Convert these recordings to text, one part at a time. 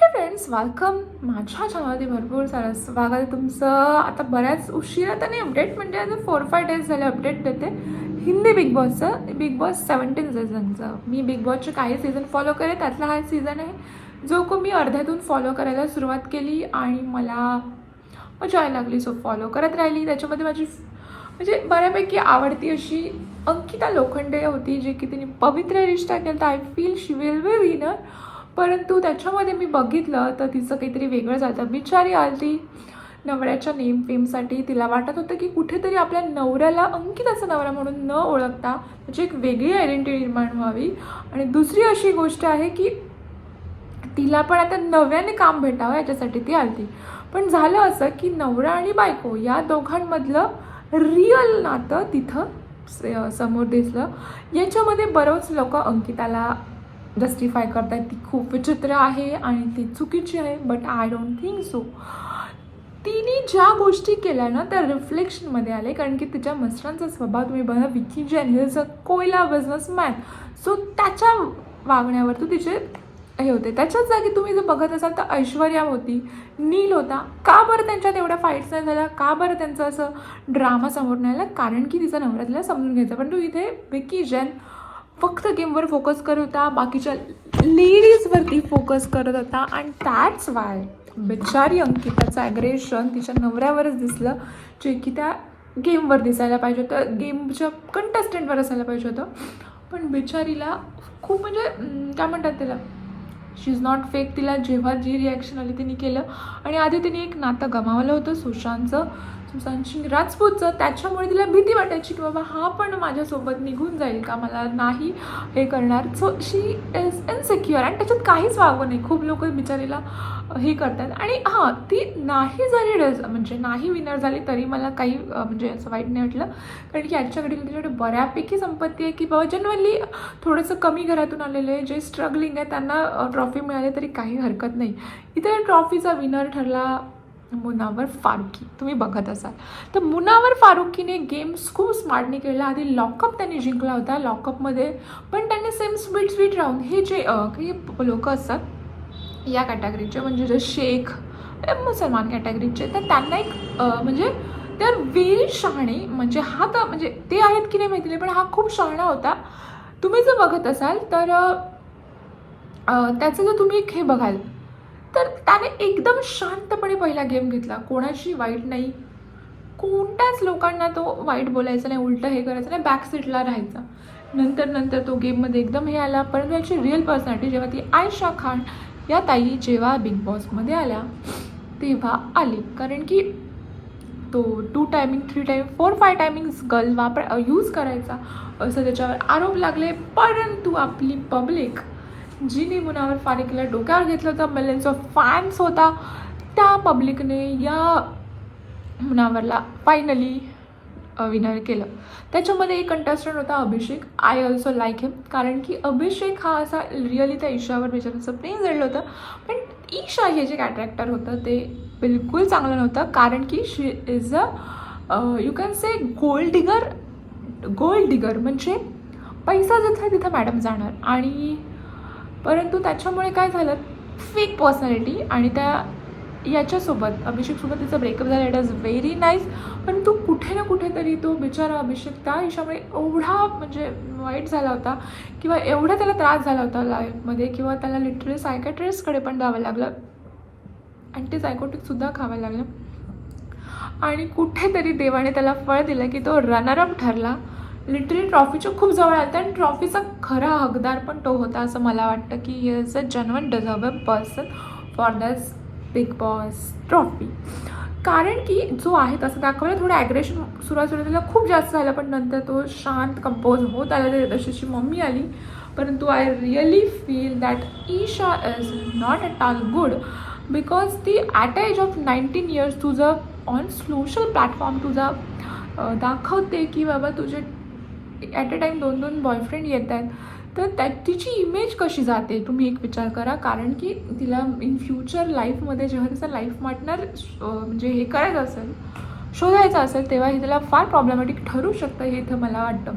हे friends welcome माझ्या चॅनलमध्ये भरपूर सारं स्वागत आहे तुमचं. आता बऱ्याच उशिरा त्याने अपडेट म्हणजे आता फोर फाय डेज झाले अपडेट देते. हिंदी बिग बॉसचं बिग बॉस सेवन्टीन सीझनचं मी बिग बॉसचे काही सीझन फॉलो करे त्यातला हा सीझन आहे. जो को मी अर्ध्यातून फॉलो करायला सुरुवात केली आणि मला मजा यायला लागली सो फॉलो करत राहिली. त्याच्यामध्ये माझी म्हणजे बऱ्यापैकी आवडती अशी अंकिता लोखंडे होती जे की तिने पवित्र रिश्ता केला I feel she will be winner परंतु त्याच्यामध्ये मी बघितलं तर तिचं काहीतरी वेगळं झालं. बिचारी आली नवऱ्याच्या नेम फेमसाठी. तिला वाटत होतं की कुठेतरी आपल्या नवऱ्याला अंकिताचा नवरा म्हणून न ओळखता म्हणजे एक वेगळी आयडेंटिटी निर्माण व्हावी. आणि दुसरी अशी गोष्ट आहे की तिला पण आता नव्याने काम भेटावं याच्यासाठी ती आलती. पण झालं असं की नवरा आणि बायको या दोघांमधलं रिअल नातं तिथं स- समोर दिसलं. याच्यामध्ये बरंच लोक अंकिताला जस्टिफाय करतायत. ती खूप विचित्र आहे आणि ती चुकीची आहे but I don't think so तिने ज्या गोष्टी केल्या ना त्या रिफ्लेक्शनमध्ये आले कारण की तिच्या मिस्टरांचा स्वभाव तुम्ही बघा विकी जैन हिज अ कोयला बिझनेसमॅन सो त्याच्या वागण्यावर तू तिचे हे होते. त्याच्याच जागी तुम्ही जर बघत असाल तर ऐश्वर्या होती नील होता. का बरं त्यांच्यात एवढ्या फाईट्स नाही झाल्या का बरं त्यांचं असं ड्रामा समोर नाही आला कारण की तिचा नवरा तिला समजून घ्यायचा. पण तू इथे विकी जैन फक्त गेमवर फोकस करत होता बाकीच्या लेडीजवरती फोकस करत होता. आणि दॅट्स वाय बिचारी अंकिताचं ॲग्रेशन तिच्या नवऱ्यावरच दिसलं जे की त्या गेमवर दिसायला पाहिजे होतं. गेमच्या कंटेस्टंटवर असायला पाहिजे होतं. पण बिचारीला खूप म्हणजे काय म्हणतात त्याला? शी इज नॉट फेक तिला जेव्हा जी रिॲक्शन आली तिने केलं. आणि आधी तिने एक नातं गमावलं होतं सुशांतचं. सुशांत राजपूतचं त्याच्यामुळे तिला भीती वाटायची की बाबा हा पण माझ्यासोबत निघून जाईल का? मला नाही हे करणार. सो शी इज इनसिक्युअर आणि त्याच्यात काहीच वागवं नाही खूप लोक बिचारीला हे करतात. आणि हां ती नाही जरी डस म्हणजे नाही विनर झाली तरी मला काही म्हणजे असं वाईट नाही वाटलं. कारण की आजच्याकडे तिच्याकडे बऱ्यापैकी संपत्ती आहे की बाबा जनरली थोडंसं कमी घरातून आलेले जे स्ट्रगलिंग आहे त्यांना ट्रॉफी मिळाली तरी काही हरकत नाही. इथे ट्रॉफीचा विनर ठरला मुनावर फारुकी. तुम्ही बघत असाल. तर मुनावर फारुकीने गेम्स खूप स्मार्टने केला आधी लॉकअप त्यांनी जिंकला होता. लॉकअपमध्ये पण त्यांनी सेम स्वीट स्वीट राहून हे जे काही लोक असतात या कॅटेगरीचे म्हणजे जे शेख मुसलमान कॅटेगरीचे तर त्यांना एक म्हणजे तर वेरी शहाणे म्हणजे हा तर म्हणजे ते आहेत की नाही माहिती नाही पण हा खूप शहाणा होता. तुम्ही जर बघत असाल तर त्याचं जर तुम्ही एक हे बघाल तर त्याने एकदम शांतपणे पहिला गेम घेतला. कोणाशी वाईट नाही. कोणत्याच लोकांना तो वाईट बोलायचा नाही उलटं हे करायचं नाही बॅक सीटला राहायचा. नंतर नंतर तो गेममध्ये एकदम हे आला. परंतु याची रिअल पर्सनॅलिटी जेव्हा ती आयशा खान या ताई जेव्हा बिग बॉसमध्ये आल्या तेव्हा आली. कारण की तो two timing three timing four five timings girl वापर यूज करायचा. असं त्याच्यावर आरोप लागले. परंतु आपली पब्लिक जिने मुनावर फारिकला डोक्यावर घेतलं होतं. मिलियन्स ऑफ फॅन्स होता. त्या पब्लिकने या मुनावरला फायनली विनर केलं. त्याच्यामध्ये एक कंटेस्टंट होता Abhishek. I also like him कारण की अभिषेक हा असा रिअली त्या ईशावर बिचाराचं प्रेम जडलं होतं. पण ईशा हे जे कॅरेक्टर होतं ते बिलकुल चांगलं नव्हतं. कारण की she is a you can say gold digger gold digger म्हणजे पैसा जिथं तिथं मॅडम जाणार. आणि परंतु त्याच्यामुळे काय झालं? फेक पर्सनॅलिटी आणि त्या याच्यासोबत अभिषेकसोबत त्याचं ब्रेकअप झालं. इट इज व्हेरी नाईस पण तो कुठे ना कुठेतरी तो बिचारा अभिषेक त्या ईशामुळे एवढा म्हणजे वाईट झाला होता किंवा एवढा त्याला त्रास झाला होता लाईफमध्ये किंवा त्याला लिटरली सायकॅट्रिस्टकडे पण जावं लागलं. अँटीसायकोटिकसुद्धा खावं लागलं. आणि कुठेतरी देवाने त्याला फळ दिलं की तो रनरअप ठरला. लिटरली ट्रॉफीच्या खूप जवळ आलं आणि ट्रॉफीचा खरा हकदार पण तो होता असं मला वाटतं की he is a genuine deserve person for this Bigg Boss trophy कारण की जो आहे तसं दाखवलं थोडं ॲग्रेशन सुरुवात सुरुवातीला खूप जास्त झालं पण नंतर तो शांत कंपोज होत आला. तरी तशीची मम्मी आली. परंतु I really feel that Isha is not at all good because ती at age of nineteen years तुझं ऑन सोशल प्लॅटफॉर्म तुझा दाखवते की बाबा तुझे ॲट अ टाईम दोन दोन बॉयफ्रेंड येत आहेत. तर त्या तिची इमेज कशी जाते? तुम्ही एक विचार करा. कारण की तिला इन फ्युचर लाईफमध्ये जेव्हा तिचा लाईफ पार्टनर म्हणजे हे करायचं असेल शोधायचं असेल तेव्हा हे तिला फार प्रॉब्लेमॅटिक ठरू शकतं हे इथं मला वाटतं.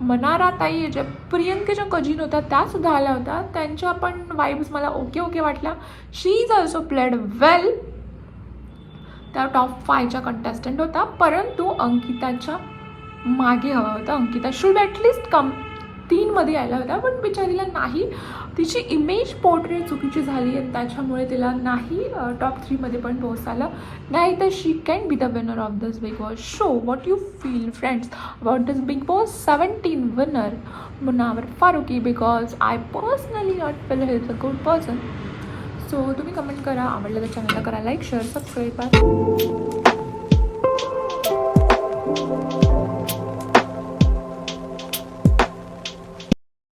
मनारा ताई ज्या प्रियंकेच्या कजिन होत्या त्यासुद्धा आल्या होत्या. त्यांच्या पण वाईब्स मला ओके ओके वाटल्या. She is also played well त्या टॉप फायच्या कंटेस्टंट होता. परंतु अंकिताच्या मागे हवा होता. Ankita should at least come तीनमध्ये यायला होता पण बिचारीला नाही. तिची इमेज पोर्ट्रेट चुकीची झाली आणि त्याच्यामुळे तिला नाही टॉप थ्रीमध्ये पण पोहोचायला. नाही तर she can be the winner of this Bigg Boss show what you feel friends about this Bigg Boss seventeen winner Munawar Faruqui because I personally not feel health a good person so तुम्ही comment करा. आवडलं तर चॅनलला करा like share subscribe करा